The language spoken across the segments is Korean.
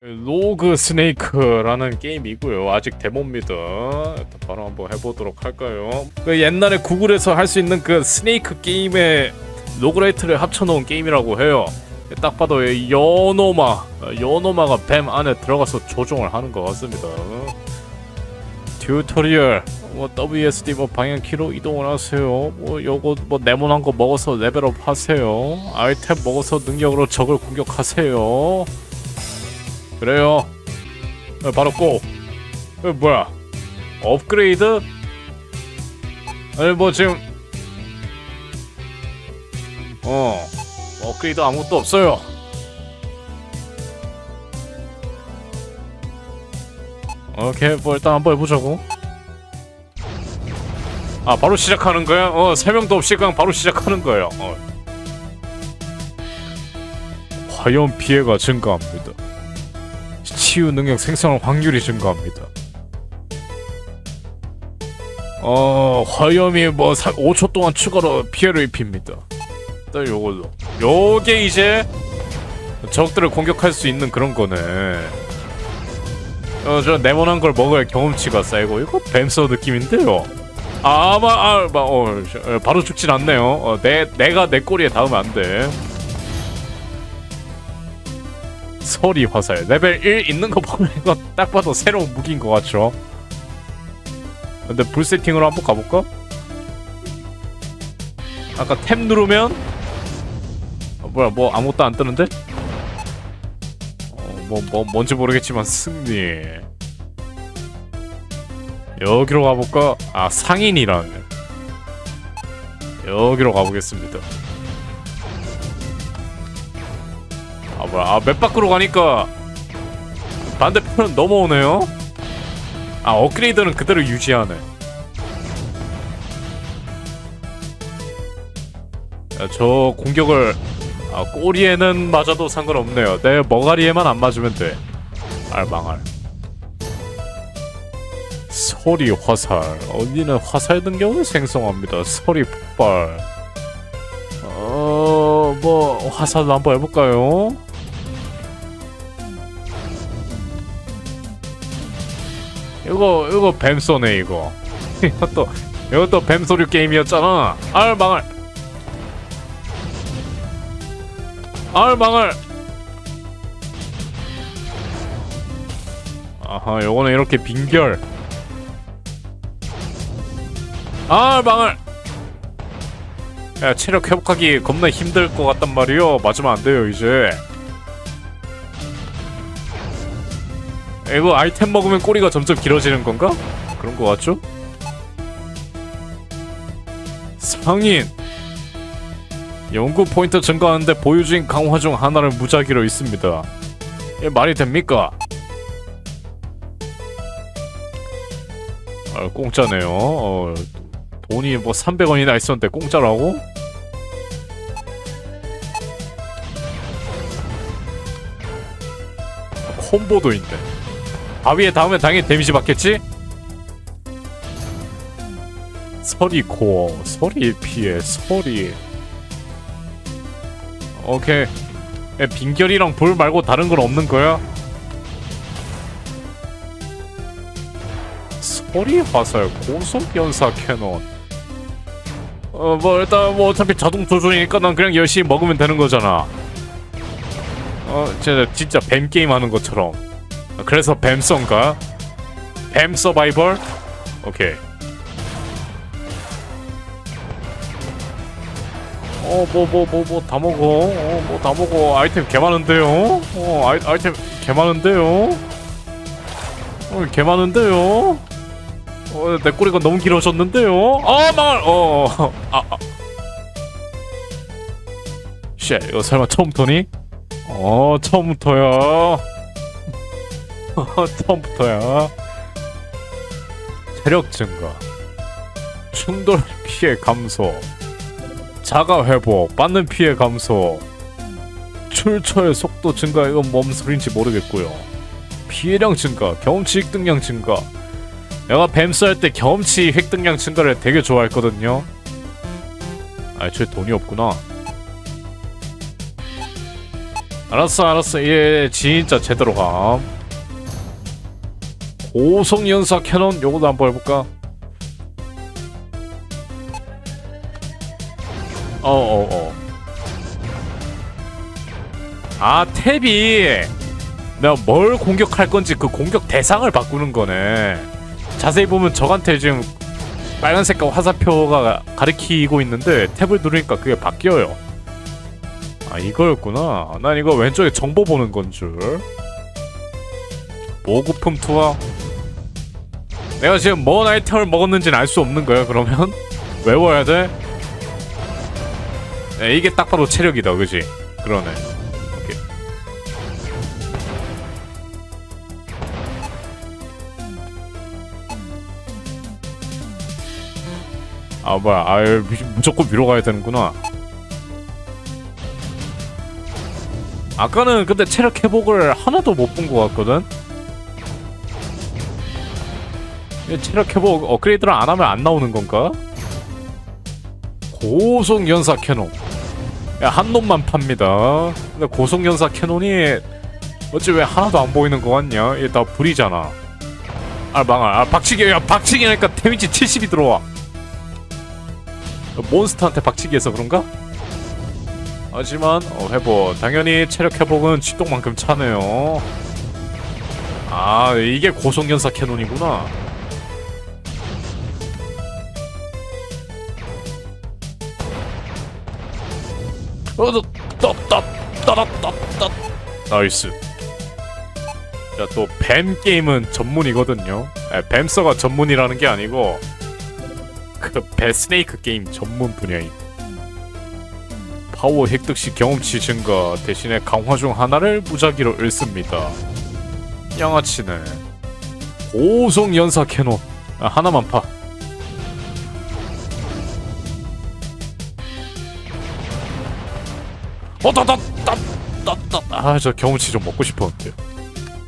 로그 스네이크라는 게임이고요. 아직 데모입니다. 일단 바로 한번 해보도록 할까요? 그 옛날에 구글에서 할 수 있는 그 스네이크 게임의 로그라이트를 합쳐놓은 게임이라고 해요. 딱 봐도 이 연오마, 연오마가 뱀 안에 들어가서 조종을 하는 것 같습니다. 튜토리얼, 뭐 WSD 뭐 방향 키로 이동을 하세요. 뭐 요거 뭐 네모난 거 먹어서 레벨업 하세요. 아이템 먹어서 능력으로 적을 공격하세요. 그래요. 어, 바로 고. 어, 뭐야? 업그레이드? 아니 뭐 지금 어 업그레이드 아무것도 없어요. 오케이 뭐 일단 한번 해보자고. 아 바로 시작하는 거야? 어 설명도 없이 그냥 바로 시작하는 거예요. 어. 화염 피해가 증가합니다. 치유 능력 생성 확률이 증가합니다. 어 화염이 뭐 5초 동안 추가로 피해를 입힙니다. 또 요걸로 요게 이제 적들을 공격할 수 있는 그런 거네. 어 저 네모난 걸 먹어야 경험치가 쌓이고 이거 뱀서 느낌인데요. 아마 아, 마, 어, 저, 어, 바로 죽진 않네요. 어, 내 내가 내 꼬리에 닿으면 안 돼. 서리 화살 레벨 1 있는 거 보면 이거 딱 봐도 새로운 무기인 것 같죠? 근데 불 세팅으로 한번 가볼까? 아까 탭 누르면 어, 뭐야 뭐 아무것도 안 뜨는데? 어, 뭐, 뭐 뭔지 모르겠지만 승리 여기로 가볼까? 아 상인이라는 여기로 가보겠습니다 뭐야. 아맵 밖으로 가니까 반대편은 넘어오네요. 아 업그레이드는 그대로 유지하네. 야, 저 공격을 아, 꼬리에는 맞아도 상관없네요. 내 머가리에만 안 맞으면 돼. 알망할 소리 화살. 언니는 화살 능력을 생성합니다. 소리 폭발. 어뭐 화살로 한번 해볼까요? 이거 이거 뱀소네 이거. 이것도 이것도 뱀 소리 게임이었잖아. 알 망할. 알 망할. 아하 요거는 이렇게 빈결. 알 망할. 야 체력 회복하기 겁나 힘들 것 같단 말이요. 맞으면 안 돼요 이제 이거 아이템 먹으면 꼬리가 점점 길어지는 건가? 그런 거 같죠? 상인 연구 포인트 증가하는데 보유 중인 강화 중 하나를 무작위로 있습니다 이게 말이 됩니까? 아, 공짜네요 어, 돈이 뭐 300원이나 있었는데 공짜라고? 콤보도 있네 바위에 닿으면 당연히 데미지 받겠지? 서리 코어 서리 피해 서리 오케이. 야, 빈결이랑 불 말고 다른 건 없는 거야? 서리 화살 고속 연사 캐논. 어 뭐 일단 뭐 어차피 자동 조준이니까 난 그냥 열심히 먹으면 되는 거잖아. 어 진짜 진짜 뱀 게임 하는 것처럼 그래서 뱀son가? 뱀 서바이벌? 오케이. 어 뭐 뭐 뭐 뭐 다 먹어. 어 뭐 다 먹어. 아이템 개 많은데요? 어 아이, 아이템 개 많은데요? 어 개 많은데요? 어 내 꼬리가 너무 길어졌는데요? 아 망할 어아 아. 쉣 이거 설마 처음부터니? 어 처음부터야 처음부터야 체력 증가 충돌 피해 감소 자가 회복 받는 피해 감소 출처의 속도 증가 이건 뭔 소린지 모르겠고요. 피해량 증가 경험치 획득량 증가. 내가 뱀스 할 때 경험치 획득량 증가를 되게 좋아했거든요. 아, 애초에 돈이 없구나. 알았어 알았어. 예 진짜 제대로 감 고속연사 캐논 요거도 한번 해볼까? 어어 어. 아 탭이 내가 뭘 공격할 건지 그 공격 대상을 바꾸는 거네. 자세히 보면 저한테 지금 빨간 색깔 화살표가 가리키고 있는데 탭을 누르니까 그게 바뀌어요. 아 이거였구나. 난 이거 왼쪽에 정보 보는 건줄. 보급품 투하 내가 지금 뭔 아이템을 먹었는지는 알 수 없는 거야 그러면? 외워야 돼? 네, 이게 딱 봐도 체력이다 그지? 그러네. 아 뭐야. 아 무조건 위로 가야 되는구나. 아까는 근데 체력 회복을 하나도 못 본 것 같거든 체력 회복 업그레이드를 안 하면 안 나오는 건가? 고속 연사 캐논. 야, 한 놈만 팝니다. 근데 고속 연사 캐논이 어찌 왜 하나도 안 보이는 거 같냐? 이게 다 불이잖아. 아 망할. 아 박치기 야 박치기 하니까 데미지 70이 들어와. 몬스터한테 박치기 해서 그런가? 하지만 어, 회복. 당연히 체력 회복은 쥐똥만큼 차네요. 아 이게 고속연사 캐논이구나 나이스 자또 뱀 게임은 전문이거든요 아, 뱀서가 전문이라는 게 아니고 그 배스네이크 게임 전문 분야임 파워 획득 시 경험치 증가 대신에 강화 중 하나를 무작위로 잃습니다. 양아치네. 고속 연사 캐논 아, 하나만 파. 아저 경험치 좀 먹고 싶었는데.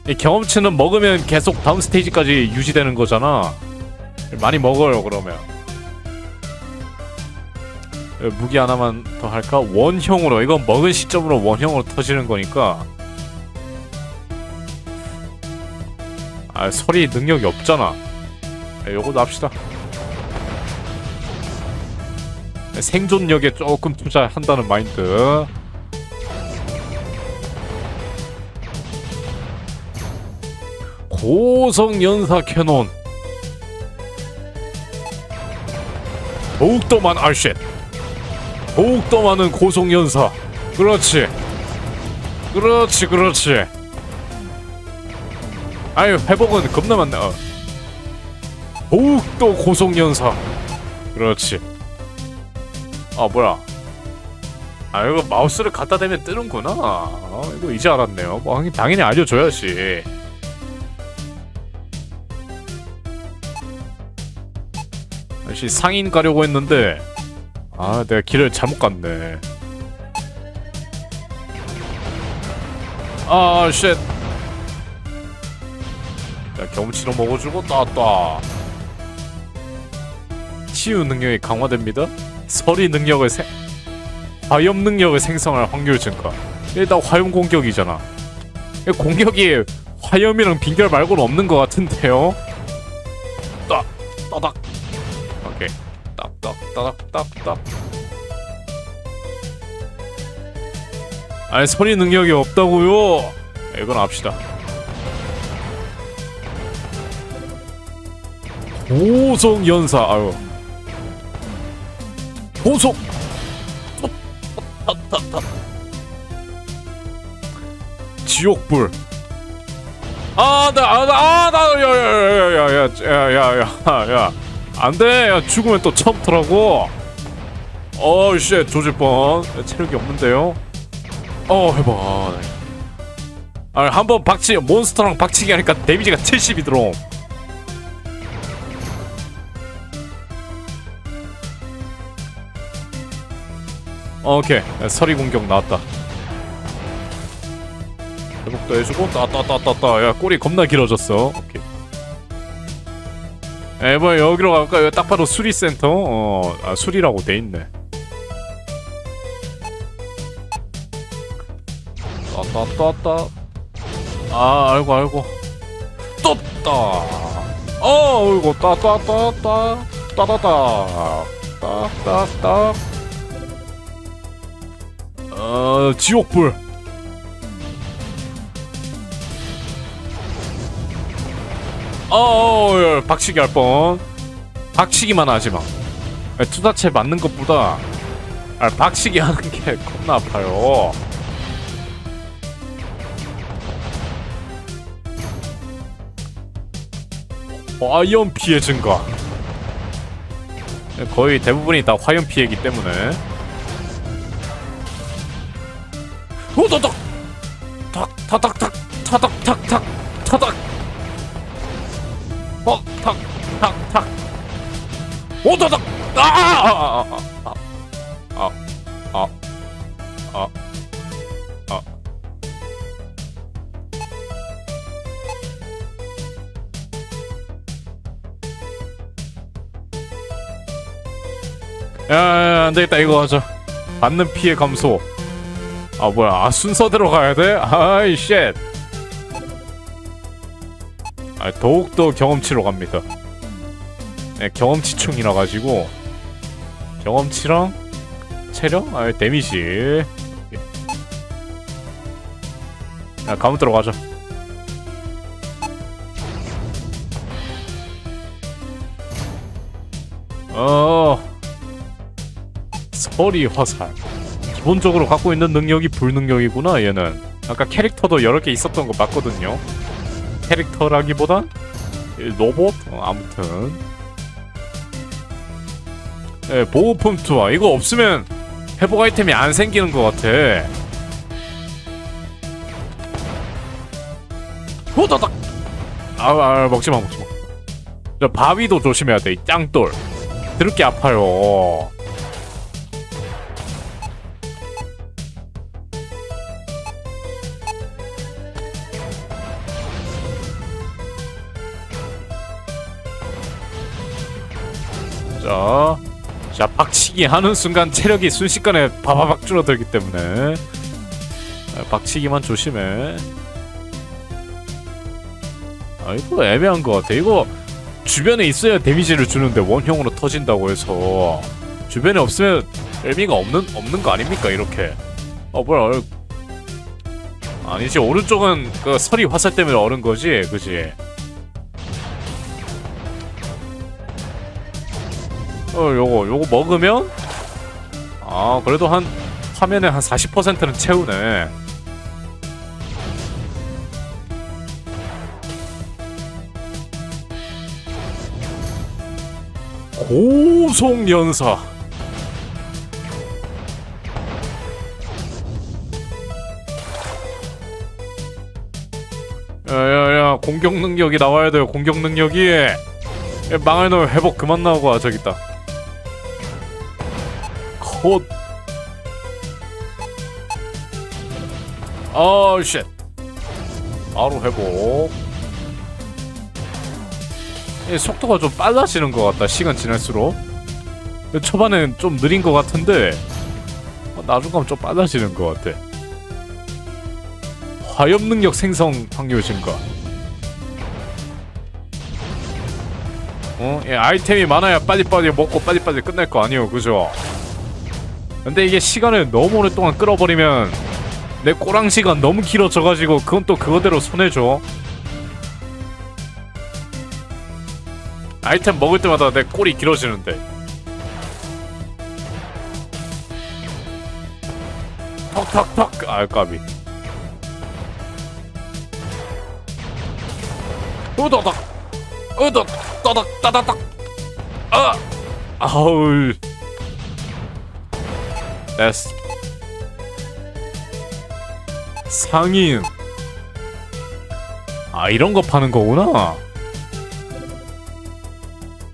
이 경험치는 먹으면 계속 다음 스테이지까지 유지되는 거잖아. 많이 먹어요 그러면. 무기 하나만 더 할까? 원형으로 이건 먹은 시점으로 원형으로 터지는 거니까 아 설이 능력이 없잖아 아, 요거도 합시다 생존력에 조금 투자한다는 마인드 고성 연사 캐논. 더욱더 많은 아쉣. 더욱더 많은 고속연사. 그렇지. 그렇지 그렇지. 아유 회복은 겁나 많네 어. 더욱더 고속연사. 그렇지. 아 뭐야. 아 이거 마우스를 갖다 대면 뜨는구나. 어, 이거 이제 알았네요. 뭐 당연히 알려줘야지 역시 상인 가려고 했는데 아, 내가 길을 잘못 갔네. 아, 쉣. 자, 경치로 먹어주고 따따. 치유 능력이 강화됩니다. 서리 능력을 생 화염 능력을 생성할 확률 증가. 일단 화염 공격이잖아. 이 공격이 화염이랑 빈결 말고는 없는 것 같은데요. 따 따닥. 오케이. 딱딱 따닥 딱딱. 아니 소리 능력이 없다고요? 이건 압시다. 고속 연사 아유. 고속 지옥불. 아나아나야야야야야야야야야 안돼. 야 죽으면 또 처음부터라고. 어쉣 조질 뻔. 야, 체력이 없는데요? 어 해봐. 아 한번 박치 몬스터랑 박치기 하니까 데미지가 70이 들어 오케이. 야, 서리 공격 나왔다. 회복도 해주고 따따따따따. 야 꼬리 겁나 길어졌어 에, 뭐 여기로 갈까? 여기 딱 봐도 수리센터. 어, 아, 수리라고 돼 있네. 따따따 아 알고 알고 떴다 어 이거 따따따따 따따따 따따따 어 지옥불 어 박치기 할 뻔. 박치기만 하지 마. 투자체 맞는 것보다 아, 박치기 하는 게 겁나 아파요. 어, 아이언 피해 증가. 거의 대부분이 다 화염 피해이기 때문에. 오다닥 안되겠다 이거 하자. 받는 피해 감소. 아 뭐야 아 순서대로 가야 돼? 아이 쉣. 아, 더욱더 경험치로 갑니다. 네, 경험치충이라 가지고. 경험치랑 체력? 아 데미지. 야 가면 들어가자. 어 서리 화살. 기본적으로 갖고 있는 능력이 불능력이구나 얘는. 아까 캐릭터도 여러 개 있었던 거 맞거든요. 캐릭터라기보단 로봇? 어, 아무튼. 예, 보호품 투하. 이거 없으면 회복 아이템이 안 생기는 것 같아. 호다닥! 아, 아 먹지마 먹지마. 저 바위도 조심해야 돼이 짱돌. 드럽게 아파요 자, 자 박치기 하는 순간 체력이 순식간에 바바박 줄어들기 때문에 아, 박치기만 조심해. 아 이거 애매한 것 같아. 이거 주변에 있어야 데미지를 주는데 원형으로 터진다고 해서 주변에 없으면 의미가 없는 없는 거 아닙니까 이렇게? 어 뭐야? 어, 아니지 오른쪽은 그 서리 화살 때문에 얼은 거지, 그지? 어 요거 요거 먹으면? 아 그래도 한 화면에 한 40%는 채우네. 고속연사. 야야야 공격 능력이 나와야 돼요 공격 능력이. 야, 망할 놈 회복 그만 나오고 아 저기 있다 컷. 아, 쉣. 바로 회복. 이 속도가 좀 빨라지는 것 같다. 시간 지날수록. 초반엔 좀 느린 것 같은데 어, 나중 가면 좀 빨라지는 것 같아. 화염 능력 생성 확률 증가. 어? 예, 아이템이 많아야 빨리빨리 먹고 빨리빨리 끝낼 거 아니에요, 그죠? 근데 이게 시간을 너무 오랫동안 끌어버리면 내 꼬랑 시간 너무 길어져가지고 그건 또 그거대로 손해줘 아이템 먹을 때마다 내 꼴이 길어지는데. 턱턱턱. 아 까비. 으다닥 으다 따닥 따닥딱 아! 아우 됐어 상인. 아 이런 거 파는 거구나.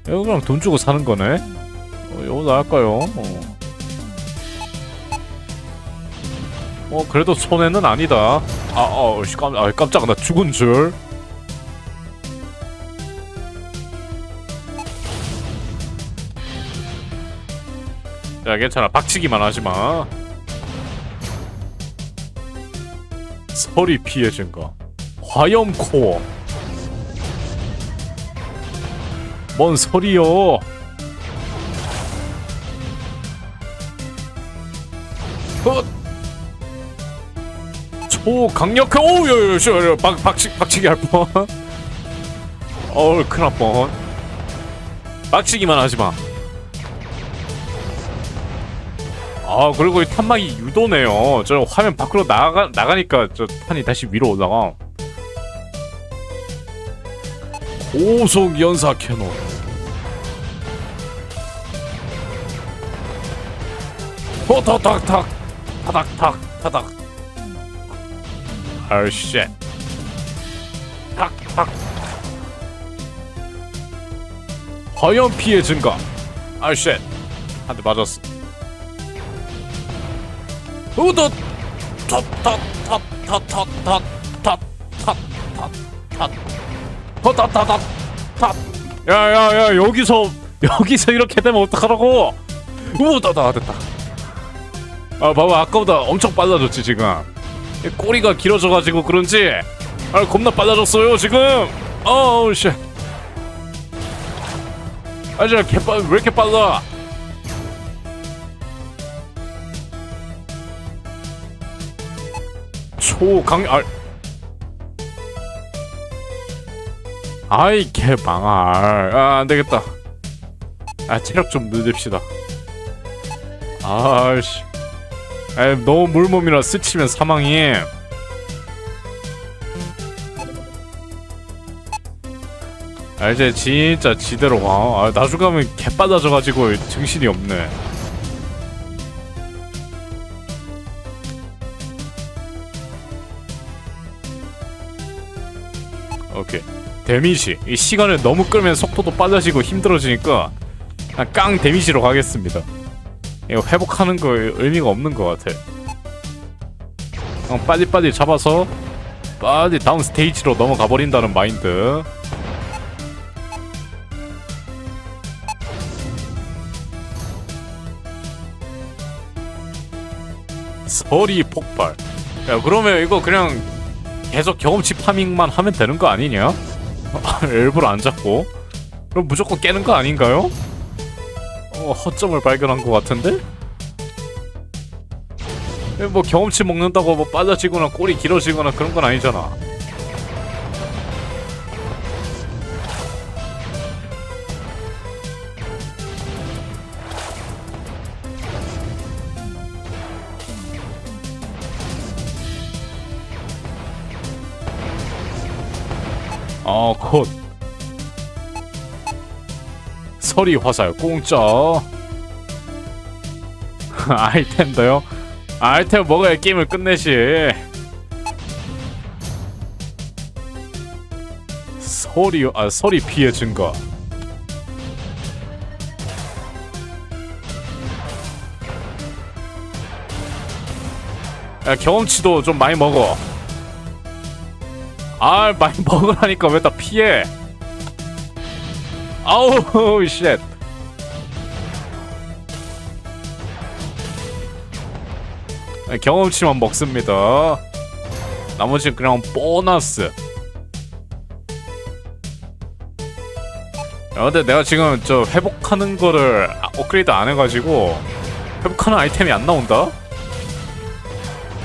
이거 그냥 돈 주고 사는 거네? 어, 이거 나을까요? 어. 어 그래도 손해는 아니다. 아, 어, 씨, 깜, 아 깜짝아 나 죽은 줄 야 괜찮아. 박치기만 하지마. 서리 피해 증가 화염 코어. 뭔 소리요? 어? 초강력한 오우 박 박치 박치기 할뻔. 어우 큰일 날뻔. 빡치기만 하지마 아 그리고 이 탄막이 유도네요. 저 화면 밖으로 나가, 나가니까 저 탄이 다시 위로 올라가. 고속 연사 캐논. 호탁탁탁. 타닥탁 타닥. 아쉣. 탁탁. 화염 피해 증가. 아쉣. 한 대 맞았어 우덧 야야야 여기서 여기서 이렇게 되면 어떡하라고 우다다 됐다 아 봐봐 아까보다 엄청 빨라졌지 지금 이 꼬리가 길어져가지고 그런지 아 겁나 빨라졌어요 지금 어우 씨 아저 개빨 왜 이렇게 빨라 초강 아 아이 개망할 아 안되겠다. 아 체력 좀 늘립시다. 아씨. 아 너무 물몸이라 스치면 사망이. 아 이제 진짜 지대로 와. 아, 나중 가면 개 빠져가지고 정신이 없네 데미지. 이 시간을 너무 끌면 속도도 빨라지고 힘들어지니까 그냥 깡 데미지로 가겠습니다. 이거 회복하는 거 의미가 없는 것 같아 그냥 빨리빨리 잡아서 빨리 다음 스테이지로 넘어가 버린다는 마인드. 서리 폭발. 야 그러면 이거 그냥 계속 경험치 파밍만 하면 되는 거 아니냐? 일부러 안 잡고 그럼 무조건 깨는 거 아닌가요? 어, 허점을 발견한 것 같은데? 예, 뭐 경험치 먹는다고 뭐 빨라지거나 꼬리 길어지거나 그런 건 아니잖아 서리 화살 공짜. 아이템도요? 아이템 먹어야 게임을 끝내지. 서리 아 서리 피해 증가. 야, 경험치도 좀 많이 먹어. 아 많이 먹으라니까 왜 다 피해 아우 쉣. 아, 경험치만 먹습니다. 나머지는 그냥 보너스. 야, 근데 내가 지금 저 회복하는 거를 아, 업그레이드 안 해가지고 회복하는 아이템이 안 나온다?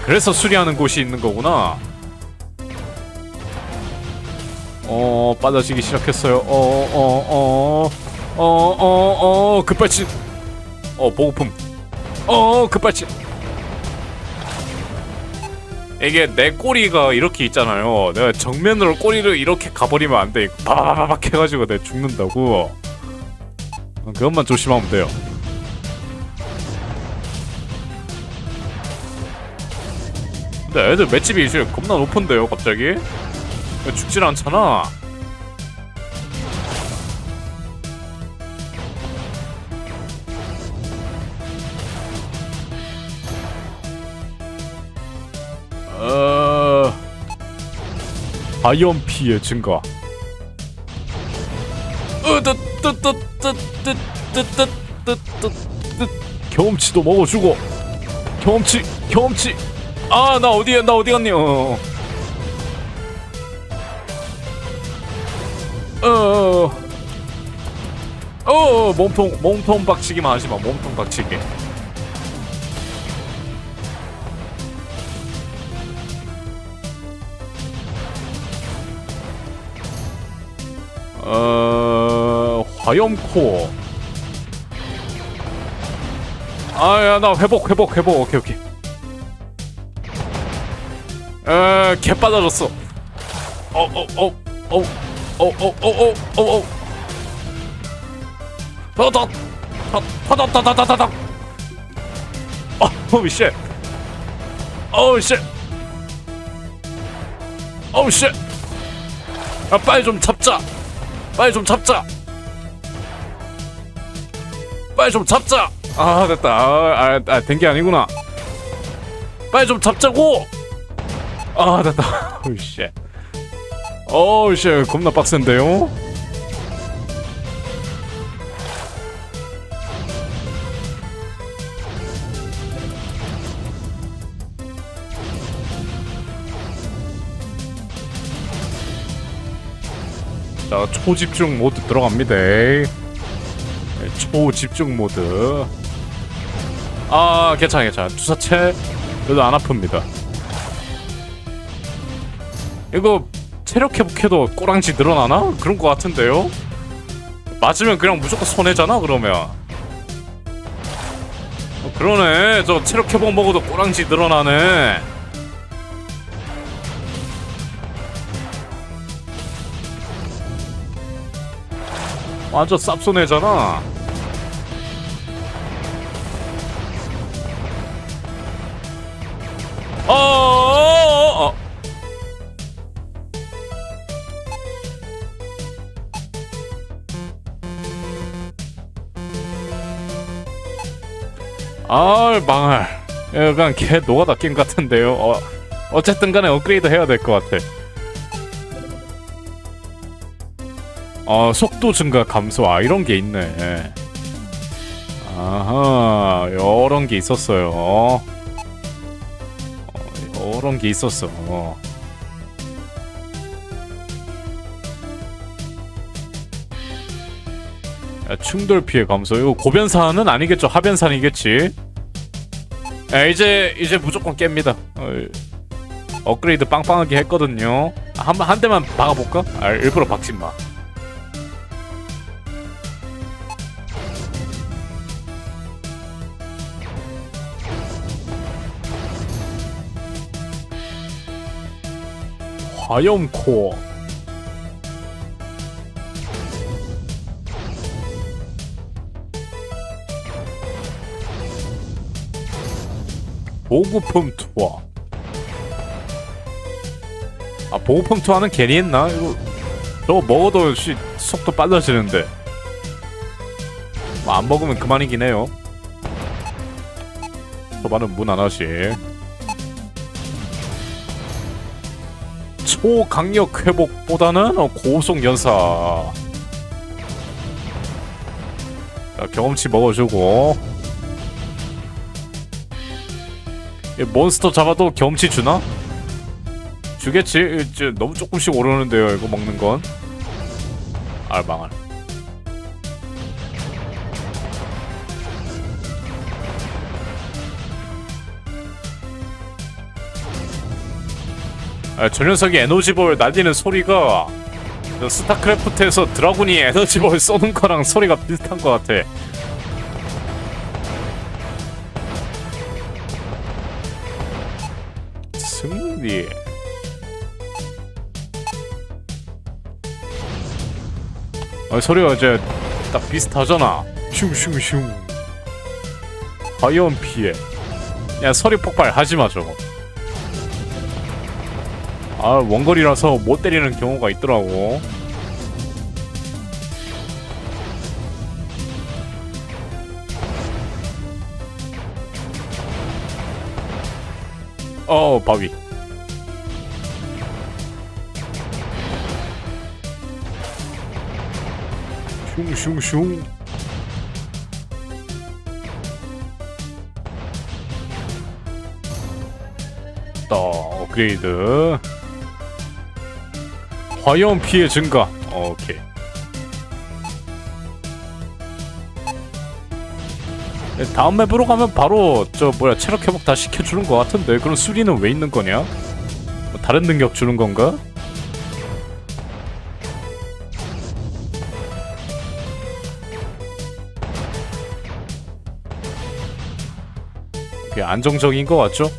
그래서 수리하는 곳이 있는 거구나 어 빨라지기 시작했어요. 어, 어어어 어 어 어 어 급발진. 어 보급품. 어 급발진. 이게 내 꼬리가 이렇게 있잖아요. 내가 정면으로 꼬리를 이렇게 가버리면 안 돼. 바바바박 해가지고 내가 죽는다고. 어, 그것만 조심하면 돼요. 근데 애들 맷집이 이제 겁나 높은데요, 갑자기? 죽질 않잖아. 어... 바이온 피해 증가. 경험치도 먹어주고 경험치 경험치 아 나 어디야 나 어디 갔니 어. 어. 어. 어. 몸통 몸통 박치기만 하지 마 몸통 박치기. 어 화염코. 아야 나 회복 회복 회복. 오케이 오케이. 에 개 빠져졌어. 어 어 어 어 어어어어어어어 더더 더 더더더더더더 어우 쉣 어우 쉣 어우 쉣 아 빨리 좀 잡자. 빨리 좀 잡자. 빨리 좀 잡자. 아 됐다. 아아된 게 아니구나. 빨리 좀 잡자고. 아 됐다. 어우 쉣 어우 쉣 겁나 빡센데요? 자 초집중 모드 들어갑니다. 네, 초집중 모드. 아 괜찮아 괜찮아. 주사체 그래도 안 아픕니다. 이거 체력 회복해도 꼬랑지 늘어나나? 그런 거 같은데요? 맞으면 그냥 무조건 손해잖아 그러면. 어, 그러네. 저 체력 회복 먹어도 꼬랑지 늘어나네. 완전 쌉손해잖아. 어어어어 아 망할. 약간 개 노가다 게임 같은데요. 어, 어쨌든 간에 업그레이드 해야 될 것 같아. 어 속도 증가 감소. 아 이런 게 있네. 아하 이런 게 있었어요. 어, 이런 게 있었어 충돌 피해 감소 이거 고변산은 아니겠죠. 하변산이겠지. 야, 이제 이제 무조건 깹니다. 어, 업그레이드 빵빵하게 했거든요. 한, 한 대만 박아 볼까? 아, 일부러 박지 마. 화염코어 보급품 투하 아 보급품 투하는 괜히 했나? 이거 저거 먹어도 씨, 속도 빨라지는데. 뭐 안 먹으면 그만이긴 해요. 초반은 문 하나씩. 초강력 회복보다는 어, 고속 연사. 자, 경험치 먹어주고 몬스터 잡아도 경험치 주나? 주겠지? 이제 너무 조금씩 오르는데요 이거 먹는 건 아, 망할 아, 저 녀석이 에너지볼 날리는 소리가 저 스타크래프트에서 드라군이 에너지볼 쏘는 거랑 소리가 비슷한 것 같아. 승리. 아, 소리가 이제 딱 비슷하잖아. 슝슝슝. 화염 피해. 야, 서리 폭발 하지 마 저거. 아 원거리라서 못 때리는 경우가 있더라고 어 바위 슝슝슝. 됐다 업그레이드. 화염 피해 증가. 오케이. 네, 다음 맵으로 가면 바로 저 뭐야 체력 회복 다 시켜주는 것 같은데? 그럼 수리는 왜 있는 거냐? 뭐 다른 능력 주는 건가? 그게 안정적인 것 같죠?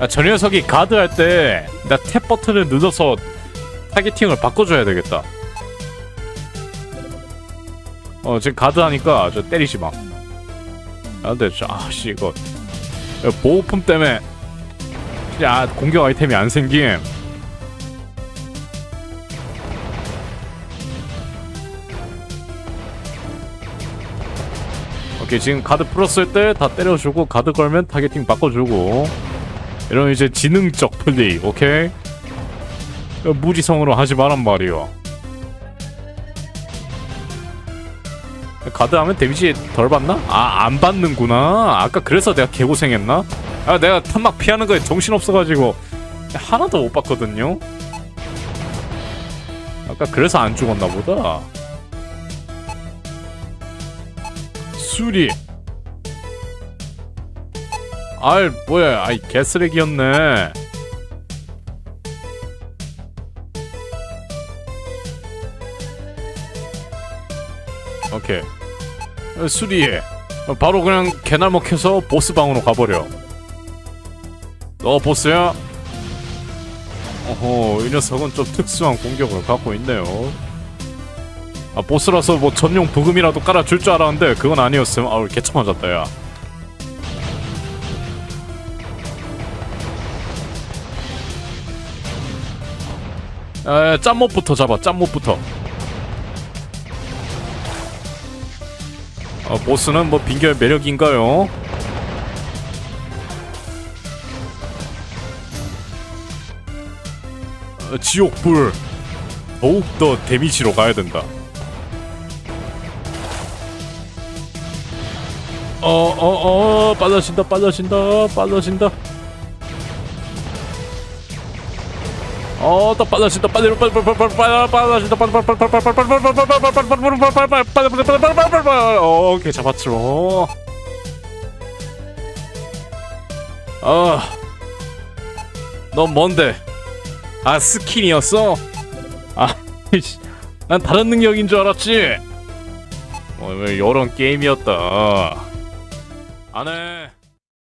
아, 저 녀석이 가드 할 때 나 탭 버튼을 눌러서 타겟팅을 바꿔줘야 되겠다. 어 지금 가드 하니까 저 때리지 마. 아 근데 저 아씨 이거 보호품 때문에 야 공격 아이템이 안 생김. 오케이 지금 가드 풀었을 때 다 때려주고 가드 걸면 타겟팅 바꿔주고. 이런 이제 지능적 플레이 오케이? 무지성으로 하지 말란 말이요. 가드 하면 데미지 덜 받나? 아 안 받는구나. 아까 그래서 내가 개고생했나? 아 내가 탄막 피하는 거에 정신없어가지고 하나도 못 봤거든요. 아까 그래서 안 죽었나 보다 수리 알 뭐야. 아이 개쓰레기였네. 오케이. 어, 수리해 어, 바로 그냥 개날 먹혀서 보스 방으로 가버려. 너 보스야? 어허 이 녀석은 좀 특수한 공격을 갖고 있네요 아 보스라서 뭐 전용 부금이라도 깔아줄 줄 알았는데 그건 아니었음. 아우 개처 맞았다 야. 에 짬못부터 잡아 짬못부터. 어, 보스는 뭐 빙결 매력인가요? 어, 지옥불. 더욱더 데미지로 가야 된다 어어어 빨라진다 빨라진다 빨라진다 어또 빨라진다 빨리 빨리 빨리 빨리 빨리 빨라진다 빨리 빨리 빨리 빨리 빨리 빨리 빨리 빨리 빨리 빨리 빨리 빨리 빨리 빨리 오케이 잡았죠 아넌 뭔데 아 스킨이었어 아난 다른 능력인 줄 알았지 어, 왜 이런 게임이었다 안해